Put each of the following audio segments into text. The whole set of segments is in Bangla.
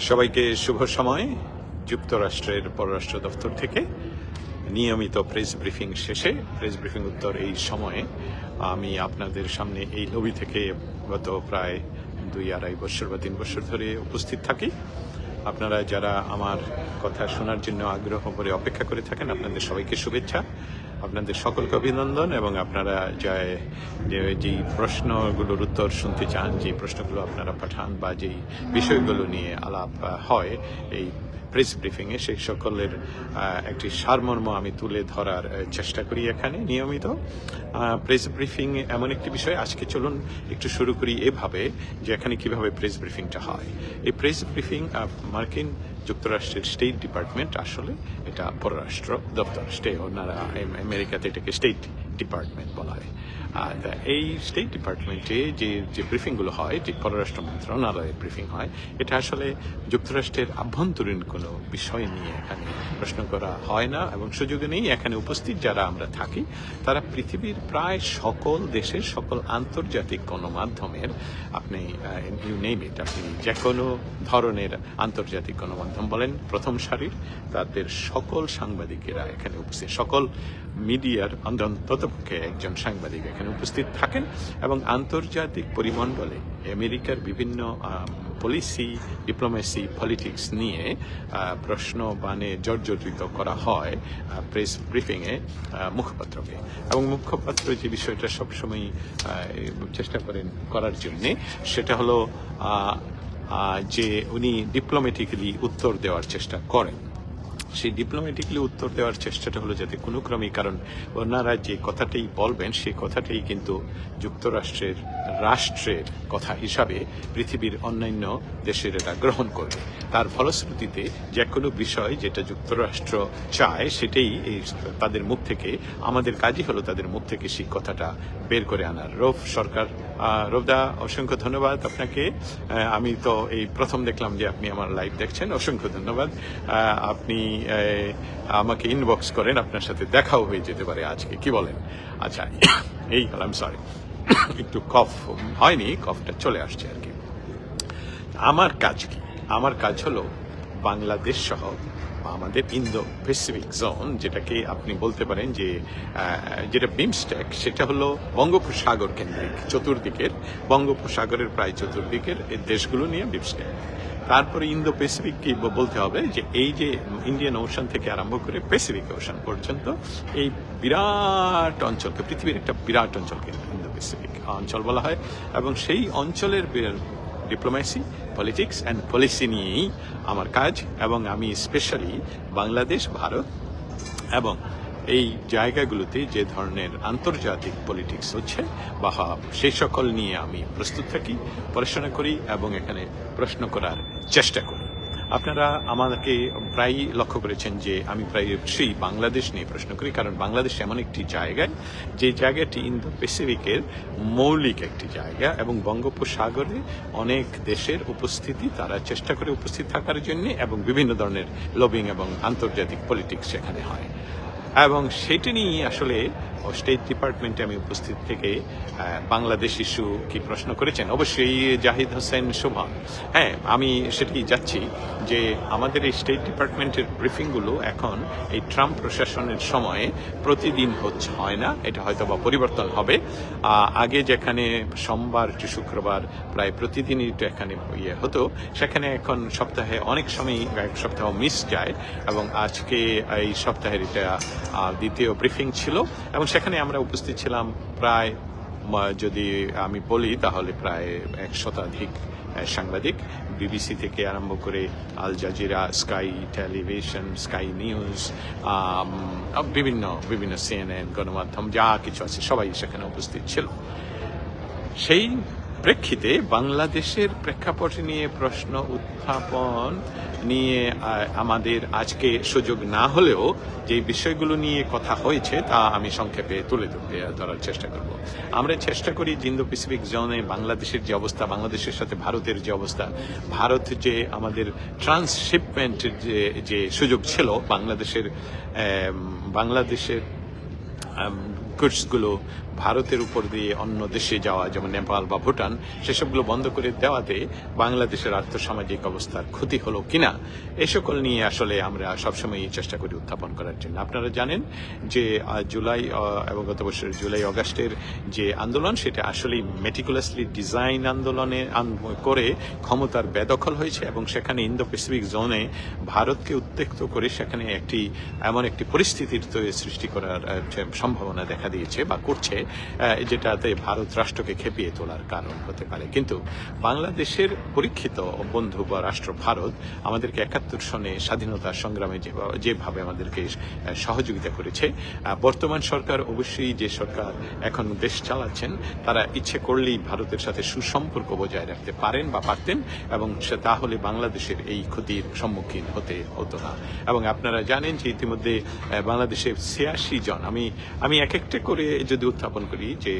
সবাইকে শুভ সময়। যুক্তরাষ্ট্রের পররাষ্ট্র দপ্তর থেকে নিয়মিত প্রেস ব্রিফিং শেষে, প্রেস ব্রিফিং উত্তর এই সময়ে আমি আপনাদের সামনে এই লবি থেকে গত প্রায় দুই আড়াই বছর বা তিন বছর ধরে উপস্থিত থাকি। আপনারা যারা আমার কথা শোনার জন্য আগ্রহ করে অপেক্ষা করে থাকেন, আপনাদের সবাইকে শুভেচ্ছা। আপনাদের সকলকে অভিনন্দন এবং আপনারা যায় যে- যেই প্রশ্নগুলোর উত্তর শুনতে চান যে প্রশ্নগুলো আপনারা পাঠান বা যেই বিষয়গুলো নিয়ে আলাপ হয়, এই প্রেস ব্রিফিংয়ে সেই সকলের একটি সারমর্ম আমি তুলে ধরার চেষ্টা করি এখানে নিয়মিত। প্রেস ব্রিফিং এমন একটি বিষয়, আজকে চলুন একটু শুরু করি এভাবে, যে এখানে কীভাবে প্রেস ব্রিফিংটা হয়। এই প্রেস ব্রিফিং মার্কিন যুক্তরাষ্ট্রের স্টেট ডিপার্টমেন্ট আসলে এটা পররাষ্ট্র দপ্তর স্টে ওনারা, আম- আমেরিকাতে এটাকে স্টেট ডিপার্টমেন্ট বলা হয়। আর এই স্টেট ডিপার্টমেন্টে যে যে ব্রিফিংগুলো হয়, যে পররাষ্ট্র মন্ত্রণালয়ে ব্রিফিং হয়, এটা আসলে যুক্তরাষ্ট্রের আভ্যন্তরীণ কোনো বিষয় নিয়ে এখানে প্রশ্ন করা হয় না এবং সুযোগ নেই। এখানে উপস্থিত যারা আমরা থাকি, তারা পৃথিবীর প্রায় সকল দেশের সকল আন্তর্জাতিক গণমাধ্যমের, আপনি ইউ নেম ইট আপনি যে কোনো ধরনের আন্তর্জাতিক গণমাধ্যম বলেন, প্রথম সারির, তাদের সকল সাংবাদিকেরা এখানে উপস্থিত। সকল মিডিয়ার অন্ততপক্ষে একজন সাংবাদিক এখানে উপস্থিত থাকেন এবং আন্তর্জাতিক পরিমণ্ডলে আমেরিকার বিভিন্ন পলিসি ডিপ্লোমেসি পলিটিক্স নিয়ে প্রশ্ন বানে জর্জরিত করা হয় প্রেস ব্রিফিংয়ে মুখপাত্রকে। এবং মুখপাত্র যে বিষয়টা সবসময় চেষ্টা করেন করার জন্যে, সেটা হলো যে উনি ডিপ্লোমেটিক্যালি উত্তর দেওয়ার চেষ্টা করেন। সেই ডিপ্লোম্যাটিকলি উত্তর দেওয়ার চেষ্টাটা হলো যাতে কোনো ক্রমেই, কারণ ওনারা যে কথাটাই বলবেন, সেই কথাটাই কিন্তু যুক্তরাষ্ট্রের রাষ্ট্রের কথা হিসাবে পৃথিবীর অন্যান্য দেশের এটা গ্রহণ করবে। তার ফলশ্রুতিতে যে কোনো বিষয় যেটা যুক্তরাষ্ট্র চায়, সেটাই এই তাদের মুখ থেকে, আমাদের কাজই হলো তাদের মুখ থেকে সেই কথাটা বের করে আনার। রৌফ, সরকার রৌফদা অসংখ্য ধন্যবাদ আপনাকে। আমি তো এই প্রথম দেখলাম যে আপনি আমার লাইভ দেখছেন, অসংখ্য ধন্যবাদ। আপনি আমাকে ইনবক্স করেন, আপনার সাথে দেখাও হয়ে যেতে পারে আজকে। কি বলেন? আচ্ছা এই হলাম সরি একটু কফ হয়নি কফটা চলে আসছে আর কি। আমার কাজ কি? আমার কাজ হলো বাংলাদেশ সহ আমাদের ইন্দো প্যাসিফিক জোন যেটাকে আপনি বলতে পারেন যে যেটা বিমস্টেক সেটা হলো বঙ্গোপসাগর কেন্দ্রিক, চতুর্দিকের, বঙ্গোপসাগরের প্রায় চতুর্দিকের দেশগুলো নিয়ে বিমস্টেক তারপরে ইন্দো প্যাসিফিক কি বলতে হবে যে এই যে ইন্ডিয়ান ওশান থেকে আরম্ভ করে প্যাসিফিক ওশান পর্যন্ত এই বিরাট অঞ্চলকে, পৃথিবীর একটা বিরাট অঞ্চলকে ইন্দো প্যাসিফিক অঞ্চল বলা হয় এবং সেই অঞ্চলের ডিপ্লোমেসি পলিটিক্স অ্যান্ড পলিসি নিয়েই আমার কাজ এবং আমি স্পেশালি বাংলাদেশ, ভারত এবং এই জায়গাগুলোতে যে ধরনের আন্তর্জাতিক পলিটিক্স হচ্ছে বা সেই সকল নিয়ে আমি প্রস্তুত থাকি, পড়াশোনা করি এবং এখানে প্রশ্ন করার চেষ্টা করি। আপনারা আমাকে প্রায়ই লক্ষ্য করেছেন যে আমি প্রায় সেই বাংলাদেশ নিয়ে প্রশ্ন করি, কারণ বাংলাদেশ এমন একটি জায়গায়, যে জায়গাটি ইন্দো প্যাসিফিকের মৌলিক একটি জায়গা এবং বঙ্গোপসাগরে অনেক দেশের উপস্থিতি তারা চেষ্টা করে উপস্থিত থাকার জন্য এবং বিভিন্ন ধরনের লবিং এবং আন্তর্জাতিক পলিটিক্স সেখানে হয়। এবং সেটি নিয়ে আসলে স্টেট ডিপার্টমেন্টে আমি উপস্থিত থেকে বাংলাদেশ ইস্যু কি প্রশ্ন করেছেন? অবশ্যই জাহিদ হোসেন শোভা। হ্যাঁ আমি সেটাই যাচ্ছি যে আমাদের এই স্টেট ডিপার্টমেন্টের ব্রিফিংগুলো এখন এই ট্রাম্প প্রশাসনের সময়ে প্রতিদিন হচ্ছে, হয় না? এটা হয়তো বা পরিবর্তন হবে। আগে যেখানে সোমবার টু শুক্রবার প্রায় প্রতিদিনই তো এখানে ইয়ে হতো, সেখানে এখন সপ্তাহে অনেক সময় এক সপ্তাহ মিস যায় এবং আজকে এই সপ্তাহের এটা দ্বিতীয় ব্রিফিং ছিল এবং সেখানে আমরা উপস্থিত ছিলাম প্রায় যদি আমি বলি, তাহলে প্রায় এক শতাধিক সাংবাদিক। বিবিসি থেকে আরম্ভ করে Al Jazeera, Sky television, Sky news বিভিন্ন বিভিন্ন সিএনএন, গণমাধ্যম, যা কিছু আছে, সবাই সেখানে উপস্থিত ছিল। সেই প্রেক্ষিতে বাংলাদেশের প্রেক্ষাপট নিয়ে প্রশ্ন উত্থাপন নিয়ে আমাদের আজকে সুযোগ না হলেও যে বিষয়গুলো নিয়ে কথা হয়েছে তা আমি সংক্ষেপে তুলে ধরার চেষ্টা করব। আমরা চেষ্টা করি জিন্দো প্যাসিফিক জোনে বাংলাদেশের যে অবস্থা, বাংলাদেশের সাথে ভারতের যে অবস্থা, ভারত যে আমাদের ট্রান্সশিপমেন্টের যে যে সুযোগ ছিল, বাংলাদেশের বাংলাদেশের গুডসগুলো ভারতের উপর দিয়ে অন্য দেশে যাওয়া, যেমন নেপাল বা ভুটান, সেসবগুলো বন্ধ করে দেওয়াতে বাংলাদেশের আর্থসামাজিক অবস্থার ক্ষতি হলো কিনা, এ সকল নিয়ে আসলে আমরা সবসময় এই চেষ্টা করি উত্থাপন করার জন্য। আপনারা জানেন যে জুলাই এবং গত বছরের জুলাই অগাস্টের যে আন্দোলন, সেটা আসলেই মেটিকুলাসলি ডিজাইন আন্দোলনে আন- করে ক্ষমতার বেদখল হয়েছে, এবং সেখানে ইন্দো প্যাসিফিক জোনে ভারতকে উত্তেক্ত করে সেখানে একটি, এমন একটি পরিস্থিতির তৈরি সৃষ্টি করার সম্ভাবনা দেখা দিয়েছে বা করছে। যেটাতে ভারত রাষ্ট্রকে খেপিয়ে তোলার কারণ হতে পারে। কিন্তু বাংলাদেশের পরীক্ষিত বন্ধু বা রাষ্ট্র ভারত আমাদেরকে একাত্তর সনে স্বাধীনতা সংগ্রামে যেভাবে আমাদেরকে সহযোগিতা করেছে বর্তমান সরকার অবশ্যই যে সরকার এখন দেশ চালাচ্ছেন তারা ইচ্ছে করলেই ভারতের সাথে সুসম্পর্ক বজায় রাখতে পারেন বা পারতেন এবং তাহলে বাংলাদেশের এই ক্ষতির সম্মুখীন হতে হতো না। এবং আপনারা জানেন যে ইতিমধ্যে আহ, বাংলাদেশে ছিয়াশি জন আমি আমি এক একটা করে যদি উত্থাপন করি যে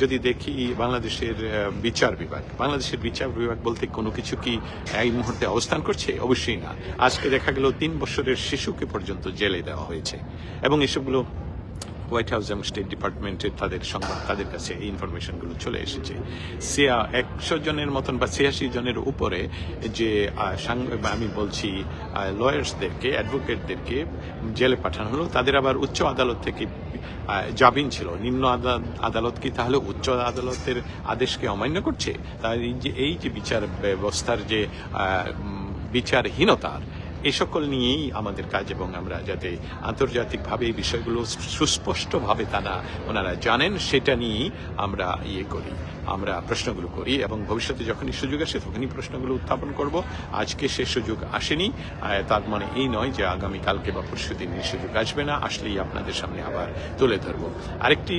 যদি দেখি বাংলাদেশের বিচার বিভাগ, বাংলাদেশের বিচার বিভাগ বলতে কোনো কিছু কি এই মুহূর্তে অবস্থান করছে? অবশ্যই না। আজকে দেখা গেল তিন বছরের শিশুকে পর্যন্ত জেলে দেওয়া হয়েছে। এবং এসবগুলো হোয়াইট হাউস এবং স্টেট ডিপার্টমেন্টের তাদের সংবাদ, তাদের কাছে এই ইনফরমেশনগুলো চলে এসেছে। সিয়া একশো জনের মতন বা ছিয়াশি জনের উপরে যে আমি বলছি লয়ার্সদেরকে অ্যাডভোকেটদেরকে জেলে পাঠানো হলো। তাদের আবার উচ্চ আদালত থেকে জামিন ছিল। নিম্ন আদা- আদালত কি তাহলে উচ্চ আদালতের আদেশকে অমান্য করছে? যে, এই যে বিচার ব্যবস্থার যে বিচারহীনতার এই সকল নিয়েই আমাদের কাজ এবং আমরা যাতে আন্তর্জাতিকভাবে এই বিষয়গুলো সুস্পষ্টভাবে তারা ওনারা জানেন, সেটা নিয়েই আমরা ইয়ে করি, আমরা প্রশ্নগুলো করি এবং ভবিষ্যতে যখনই সুযোগ আসে তখনই প্রশ্নগুলো উত্থাপন করব। আজকে সে সুযোগ আসেনি তার মানে এই নয় যে আগামী কালকে বা পরশু দিন এই সুযোগ আসবে না, আসলেই আপনাদের সামনে আবার তুলে ধরব। আরেকটি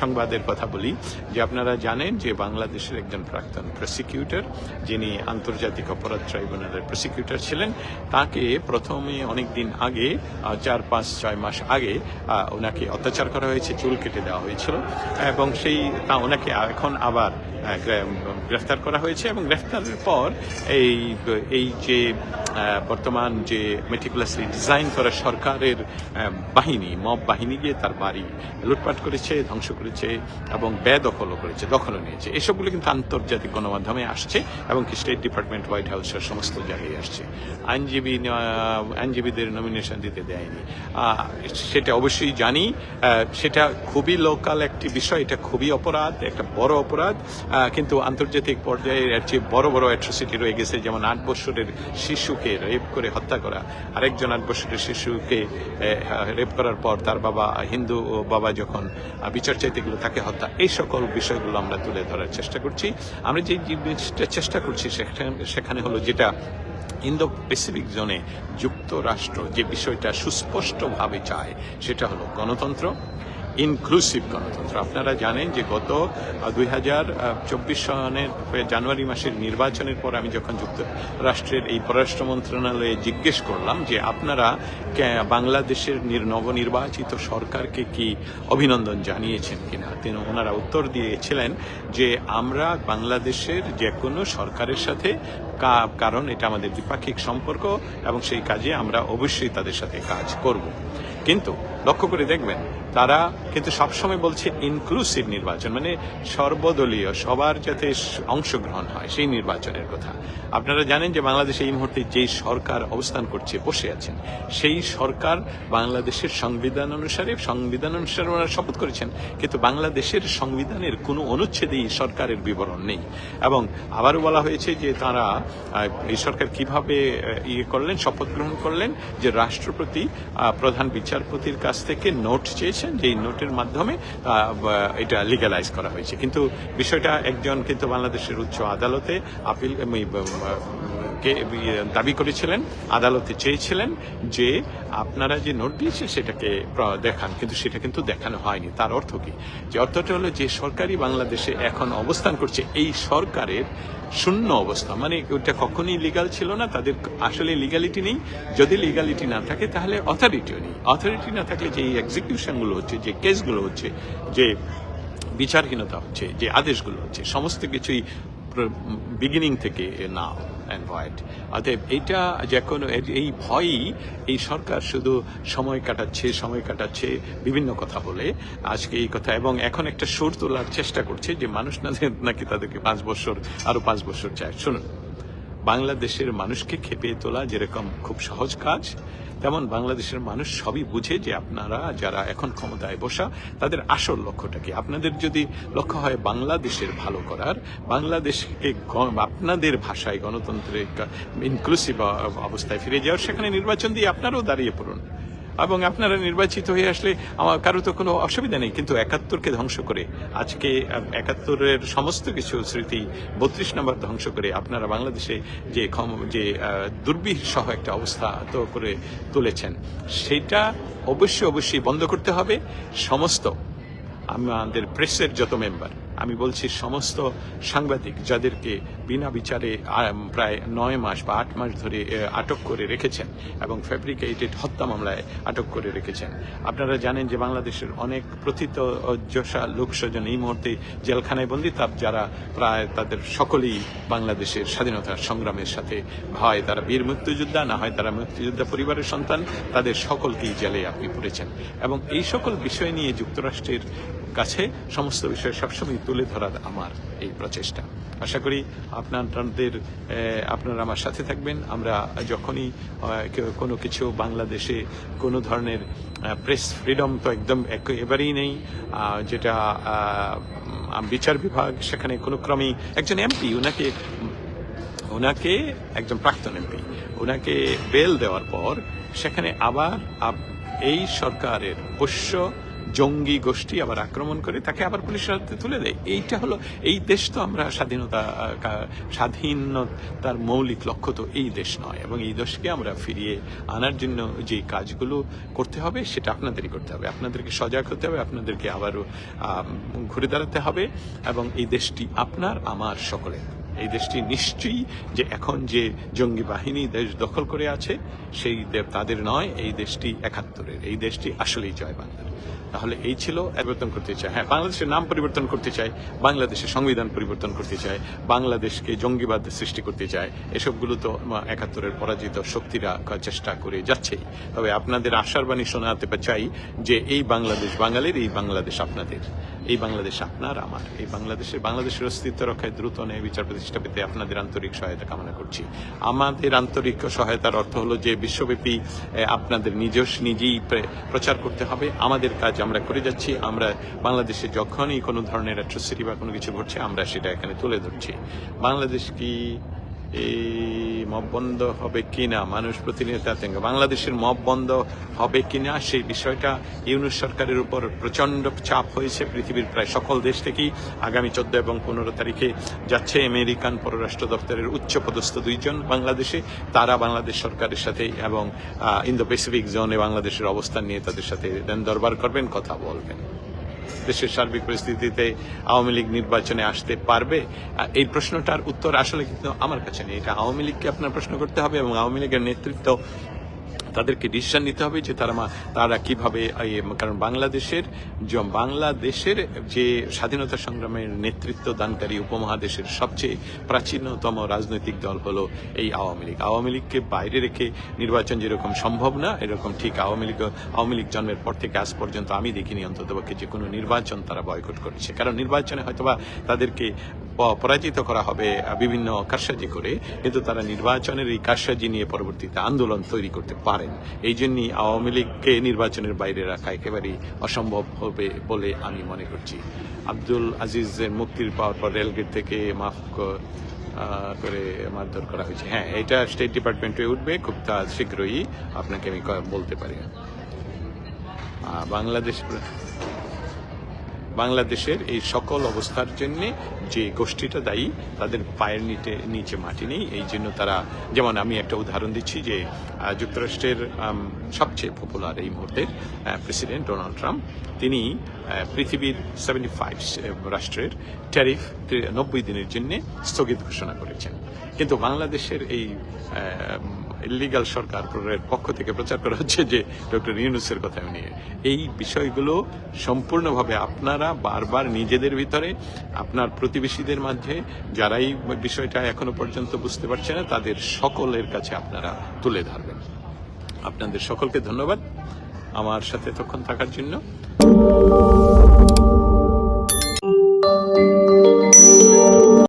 সংবাদের কথা বলি, যে আপনারা জানেন যে বাংলাদেশের একজন প্রাক্তন প্রসিকিউটর যিনি আন্তর্জাতিক অপরাধ ট্রাইব্যুনালের প্রসিকিউটর ছিলেন, তাকে প্রথমে অনেক দিন আগে চার, পাঁচ, ছয় মাস আগে ওনাকে অত্যাচার করা হয়েছে, চুল কেটে দেওয়া হয়েছিল এবং সেই, তা ওনাকে এখন আবার গ্রেফতার করা হয়েছে এবং গ্রেফতারের পর এই এই যে বর্তমান যে মেটিকুলাসলি ডিজাইন করা সরকারের বাহিনী মব বাহিনী গিয়ে তার বাড়ি লুটপাট করেছে, ধ্বংস করেছে এবং বেদখলও করেছে, দখলও নিয়েছে। এসবগুলো কিন্তু আন্তর্জাতিক গণমাধ্যমে আসছে এবং স্টেট ডিপার্টমেন্ট হোয়াইট হাউসের সমস্ত জায়গায় আসছে। আইনজীবী আইনজীবীদের নমিনেশন দিতে দেয়নি। সেটা অবশ্যই জানি। সেটা খুবই লোকাল একটি বিষয়, এটা খুবই অপরাধ, একটা বড় অপরাধ। কিন্তু আন্তর্জাতিক পর্যায়ে এর চেয়ে বড় বড় অ্যাট্রোসিটি রয়ে গেছে, যেমন আট বছরের শিশুকে রেপ করে হত্যা করা। আরেকজন আট বছরের শিশুকে রেপ করার পর তার বাবা হিন্দু বাবা যখন বিচার চাইতে গেল তাকে হত্যা। এই সকল বিষয়গুলো আমরা তুলে ধরার চেষ্টা করছি। আমরা যে চেষ্টা করছি সেখানে হলো যেটা ইন্দো প্যাসিফিক জোনে যুক্তরাষ্ট্র যে বিষয়টা সুস্পষ্টভাবে চায় সেটা হলো গণতন্ত্র ইনক্লুসিভ গণতন্ত্র আপনারা জানেন যে গত দুই হাজার চব্বিশ সনের জানুয়ারি মাসের নির্বাচনের পর আমি যখন যুক্তরাষ্ট্রের এই পররাষ্ট্র মন্ত্রণালয়ে জিজ্ঞেস করলাম যে আপনারা বাংলাদেশের নির- নবনির্বাচিত সরকারকে কি অভিনন্দন জানিয়েছেন কিনা, তিনি ওনারা উত্তর দিয়েছিলেন যে আমরা বাংলাদেশের যে কোনো সরকারের সাথে কারণ এটা আমাদের দ্বিপাক্ষিক সম্পর্ক এবং সেই কাজে আমরা অবশ্যই তাদের সাথে কাজ করব। কিন্তু লক্ষ্য করে দেখবেন, তারা কিন্তু সবসময় বলছে ইনক্লুসিভ নির্বাচন মানে সর্বদলীয়, সবার যাতে অংশগ্রহণ হয়, সেই নির্বাচনের কথা। আপনারা জানেন যে বাংলাদেশে এই মুহূর্তে যেই সরকার অবস্থান করছে, বসে আছেন, সেই সরকার বাংলাদেশের সংবিধান অনুসারে সংবিধান অনুসারে ওনারা শপথ করেছেন, কিন্তু বাংলাদেশের সংবিধানের কোনো অনুচ্ছেদেই সরকারের বিবরণ নেই। এবং আবারও বলা হয়েছে যে তারা এই সরকার কীভাবে ইয়ে করলেন, শপথ গ্রহণ করলেন, যে রাষ্ট্রপতি প্রধান বিচারপতির কাছ থেকে নোট চেয়েছেন যে নোটের মাধ্যমে এটা লিগালাইজ করা হয়েছে। কিন্তু বিষয়টা একজন কিন্তু বাংলাদেশের উচ্চ আদালতে আপিল কে দাবি করেছিলেন, আদালতে চেয়েছিলেন যে আপনারা যে নোট দিয়েছে সেটাকে দেখান। কিন্তু সেটা কিন্তু দেখানো হয়নি। তার অর্থ কি? যে অর্থটা হলো যে সরকারি বাংলাদেশে এখন অবস্থান করছে, এই সরকারের শূন্য অবস্থা। মানে ওটা কখনই লিগাল ছিল না, তাদের আসলে লিগালিটি নেই। যদি লিগালিটি না থাকে, তাহলে অথরিটিও নেই। অথরিটি না থাকলে যে এক্সিকিউশনগুলো হচ্ছে, যে কেসগুলো হচ্ছে, যে বিচারহীনতা হচ্ছে, যে আদেশগুলো হচ্ছে, সমস্ত কিছুই বিগিনিং থেকে নাও অ্যান্ড অতএব এইটা যে কোনো এই ভয়ই এই সরকার শুধু সময় কাটাচ্ছে সময় কাটাচ্ছে, বিভিন্ন কথা বলে আজকে এই কথা। এবং এখন একটা সুর তোলার চেষ্টা করছে যে মানুষ না নাকি তাদেরকে পাঁচ বছর, আরও পাঁচ বছর চায়। শুনুন, বাংলাদেশের মানুষকে খেপিয়ে তোলা যেরকম খুব সহজ কাজ তেমন বাংলাদেশের মানুষ সবই বুঝে যে আপনারা যারা এখন ক্ষমতায় বসা, তাদের আসল লক্ষ্যটা কি? আপনাদের যদি লক্ষ্য হয় বাংলাদেশের ভালো করার, বাংলাদেশকে আপনাদের ভাষায় গণতন্ত্রের ইনক্লুসিভ অবস্থায় ফিরে যাওয়ার, সেখানে নির্বাচন দিয়ে আপনারাও দাঁড়িয়ে পড়ুন। এবং আপনারা নির্বাচিত হয়ে আসলে আমার কারও তো কোনো অসুবিধা নেই কিন্তু একাত্তরকে ধ্বংস করে আজকে একাত্তরের সমস্ত কিছু স্মৃতি বত্রিশ নম্বর ধ্বংস করে আপনারা বাংলাদেশে যে ক্ষম- যে আহ, দুর্বিষহ একটা অবস্থা তো করে তুলেছেন সেটা অবশ্যই অবশ্যই বন্ধ করতে হবে। সমস্ত আমাদের প্রেসের যত মেম্বার আমি বলছি সমস্ত সাংবাদিক যাদেরকে বিনা বিচারে প্রায় নয় মাস বা আট মাস ধরে আটক করে রেখেছেন এবং ফ্যাব্রিকেটেড হত্যা মামলায় আটক করে রেখেছেন। আপনারা জানেন যে বাংলাদেশের অনেক প্রথিত যশা লোকস্বজন এই মুহূর্তে জেলখানায় বন্দী। তার যারা প্রায় তাদের সকলেই বাংলাদেশের স্বাধীনতা সংগ্রামের সাথে, হয় তারা বীর মুক্তিযোদ্ধা, না হয় তারা মুক্তিযোদ্ধা পরিবারের সন্তান, তাদের সকলকেই জেলে আপনি পড়েছেন। এবং এই সকল বিষয় নিয়ে যুক্তরাষ্ট্রের কাছে সমস্ত বিষয় সবসময় তুলে ধরার আমার এই প্রচেষ্টা। আশা করি আপনাদের আপনারা আমার সাথে থাকবেন। আমরা যখনই কোনো কিছু বাংলাদেশে কোনো ধরনের প্রেস ফ্রিডম তো একদম একেবারেই নেই যেটা বিচার বিভাগ, সেখানে কোনো ক্রমেই একজন এমপি ওনাকে ওনাকে একজন প্রাক্তন এমপি ওনাকে বেল দেওয়ার পর সেখানে আবার এই সরকারের পোষ্য জঙ্গি গোষ্ঠী আবার আক্রমণ করে তাকে আবার পুলিশের হাতে তুলে দেয়। এইটা হলো, এই দেশ তো আমরা স্বাধীনতা স্বাধীনতার মৌলিক লক্ষ্য তো এই দেশ নয় এবং এই দেশকে আমরা ফিরিয়ে আনার জন্য যে কাজগুলো করতে হবে সেটা আপনাদেরই করতে হবে। আপনাদেরকে সজাগ হতে হবে, আপনাদেরকে আবারও ঘুরে দাঁড়াতে হবে এবং এই দেশটি আপনার, আমার সকলের। এই দেশটি নিশ্চয়ই যে এখন যে জঙ্গি বাহিনী দেশ দখল করে আছে, সেই তাদের নয়, এই দেশটি একাত্তরের। এই দেশটি আসলেই জয় বাংলার তাহলে এই ছিল পরিবর্তন করতে চায়। হ্যাঁ বাংলাদেশের নাম পরিবর্তন করতে চায়, বাংলাদেশের সংবিধান পরিবর্তন করতে চায়, বাংলাদেশকে জঙ্গিবাদ সৃষ্টি করতে চায়, এসবগুলো তো একাত্তরের পরাজিত শক্তিরা চেষ্টা করে যাচ্ছেই। তবে আপনাদের আশার বাণী শোনাতে চাই যে এই বাংলাদেশ বাঙালির, এই বাংলাদেশ আপনাদের। এই বাংলাদেশ আপনার, আমার। এই বাংলাদেশের বাংলাদেশের অস্তিত্ব রক্ষায় দ্রুত ন্যায় বিচার প্রতিষ্ঠা পেতে আপনাদের আন্তরিক সহায়তা কামনা করছি। আমাদের আন্তরিক সহায়তার অর্থ হলো যে বিশ্বব্যাপী আপনাদের নিজস্ব, নিজেই প্রে- প্রচার করতে হবে। আমাদের কাজ আমরা করে যাচ্ছি, আমরা বাংলাদেশে যখনই কোনো ধরনের অ্যাট্রোসিটি বা কোনো কিছু ঘটছে, আমরা সেটা এখানে তুলে ধরছি। বাংলাদেশ কি এই মব বন্ধ হবে কিনা? মানুষ প্রতিনিয়ত আতঙ্ক। বাংলাদেশের মব বন্ধ হবে কিনা? সেই বিষয়টা ইউনুস সরকারের উপর প্রচণ্ড চাপ হয়েছে। পৃথিবীর প্রায় সকল দেশ থেকেই আগামী চোদ্দ এবং পনেরো তারিখে যাচ্ছে আমেরিকান পররাষ্ট্র দপ্তরের উচ্চ পদস্থ দুইজন বাংলাদেশে। তারা বাংলাদেশ সরকারের সাথে এবং ইন্দো প্যাসিফিক জোনে বাংলাদেশের অবস্থান নিয়ে তাদের সাথে দেন দরবার করবেন, কথা বলবেন। দেশের সার্বিক পরিস্থিতিতে আওয়ামী লীগ নির্বাচনে আসতে পারবে? এই প্রশ্নটার উত্তর আসলে কিন্তু আমার কাছে নেই। এটা আওয়ামী লীগকে আপনার প্রশ্ন করতে হবে এবং আওয়ামী লীগের নেতৃত্ব তাদেরকে ডিসিশন নিতে হবে যে তারা তারা কীভাবে কারণ বাংলাদেশের বাংলাদেশের যে স্বাধীনতা সংগ্রামের নেতৃত্ব দানকারী উপমহাদেশের সবচেয়ে প্রাচীনতম রাজনৈতিক দল হলো এই আওয়ামী লীগ। আওয়ামী লীগকে বাইরে রেখে নির্বাচন যেরকম সম্ভব না, এরকম ঠিক আওয়ামী লীগ আওয়ামী লীগ জন্মের পর থেকে আজ পর্যন্ত আমি দেখিনি অন্ততপক্ষে যে কোনো নির্বাচন তারা বয়কট করেছে। কারণ নির্বাচনে হয়তোবা তাদেরকে পরাজিত করা হবে বিভিন্ন কারসাজি করে। কিন্তু তারা নির্বাচনের এই কারসাজি নিয়ে পরবর্তীতে আন্দোলন তৈরি করতে পারেন। এই জন্যই আওয়ামী লীগকে নির্বাচনের বাইরে রাখা একেবারেই অসম্ভব হবে বলে আমি মনে করছি। আব্দুল আজিজের মুক্তির পাওয়ার পর রেলগেট থেকে মাফ করে মারধর করা হয়েছে। হ্যাঁ এটা স্টেট ডিপার্টমেন্টে উঠবে খুব তা শীঘ্রই। আপনাকে আমি বলতে পারি। বাংলাদেশ বাংলাদেশের এই সকল অবস্থার জন্য যে গোষ্ঠীটা দায়ী তাদের পায়ের নিচে নিচে মাটি নেই। এই জন্য তারা যেমন আমি একটা উদাহরণ দিচ্ছি যে যুক্তরাষ্ট্রের সবচেয়ে পপুলার এই মুহূর্তের প্রেসিডেন্ট ডোনাল্ড ট্রাম্প তিনি পৃথিবীর সেভেন্টি ফাইভ রাষ্ট্রের ট্যারিফ নব্বই দিনের জন্য স্থগিত ঘোষণা করেছেন। কিন্তু বাংলাদেশের এই আহ, ইলিগাল সরকারের পক্ষ থেকে প্রচার করা হচ্ছে যে ডক্টর ইউনুসের কথা নিয়ে এই বিষয়গুলো সম্পূর্ণভাবে আপনারা বারবার নিজেদের ভিতরে, আপনার প্রতিবেশীদের মাঝে, যারাই বিষয়টা এখনও পর্যন্ত বুঝতে পারছে না, তাদের সকলের কাছে আপনারা তুলে ধরবেন। আপনাদের সকলকে ধন্যবাদ আমার সাথে এতক্ষণ থাকার জন্য।